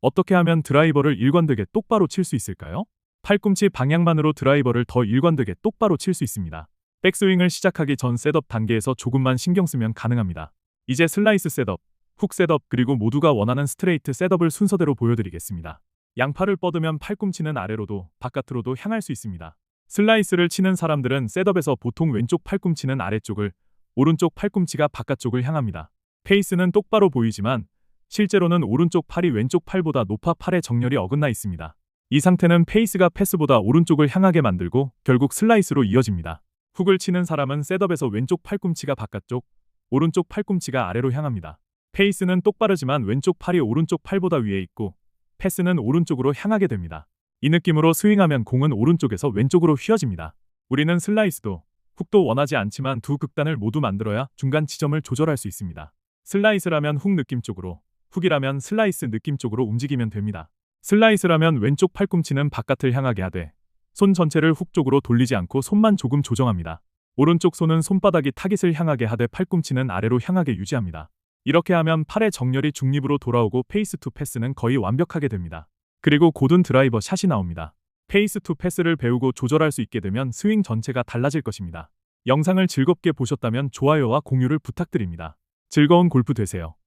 어떻게 하면 드라이버를 일관되게 똑바로 칠 수 있을까요? 팔꿈치 방향만으로 드라이버를 더 일관되게 똑바로 칠 수 있습니다. 백스윙을 시작하기 전 셋업 단계에서 조금만 신경 쓰면 가능합니다. 이제 슬라이스 셋업, 훅 셋업 그리고 모두가 원하는 스트레이트 셋업을 순서대로 보여드리겠습니다. 양팔을 뻗으면 팔꿈치는 아래로도 바깥으로도 향할 수 있습니다. 슬라이스를 치는 사람들은 셋업에서 보통 왼쪽 팔꿈치는 아래쪽을, 오른쪽 팔꿈치가 바깥쪽을 향합니다. 페이스는 똑바로 보이지만 실제로는 오른쪽 팔이 왼쪽 팔보다 높아 팔의 정렬이 어긋나 있습니다. 이 상태는 페이스가 패스보다 오른쪽을 향하게 만들고 결국 슬라이스로 이어집니다. 훅을 치는 사람은 셋업에서 왼쪽 팔꿈치가 바깥쪽, 오른쪽 팔꿈치가 아래로 향합니다. 페이스는 똑바르지만 왼쪽 팔이 오른쪽 팔보다 위에 있고 패스는 오른쪽으로 향하게 됩니다. 이 느낌으로 스윙하면 공은 오른쪽에서 왼쪽으로 휘어집니다. 우리는 슬라이스도 훅도 원하지 않지만 두 극단을 모두 만들어야 중간 지점을 조절할 수 있습니다. 슬라이스라면 훅 느낌 쪽으로, 훅이라면 슬라이스 느낌 쪽으로 움직이면 됩니다. 슬라이스라면 왼쪽 팔꿈치는 바깥을 향하게 하되 손 전체를 훅 쪽으로 돌리지 않고 손만 조금 조정합니다. 오른쪽 손은 손바닥이 타깃을 향하게 하되 팔꿈치는 아래로 향하게 유지합니다. 이렇게 하면 팔의 정렬이 중립으로 돌아오고 페이스 투 패스는 거의 완벽하게 됩니다. 그리고 고든 드라이버 샷이 나옵니다. 페이스 투 패스를 배우고 조절할 수 있게 되면 스윙 전체가 달라질 것입니다. 영상을 즐겁게 보셨다면 좋아요와 공유를 부탁드립니다. 즐거운 골프 되세요.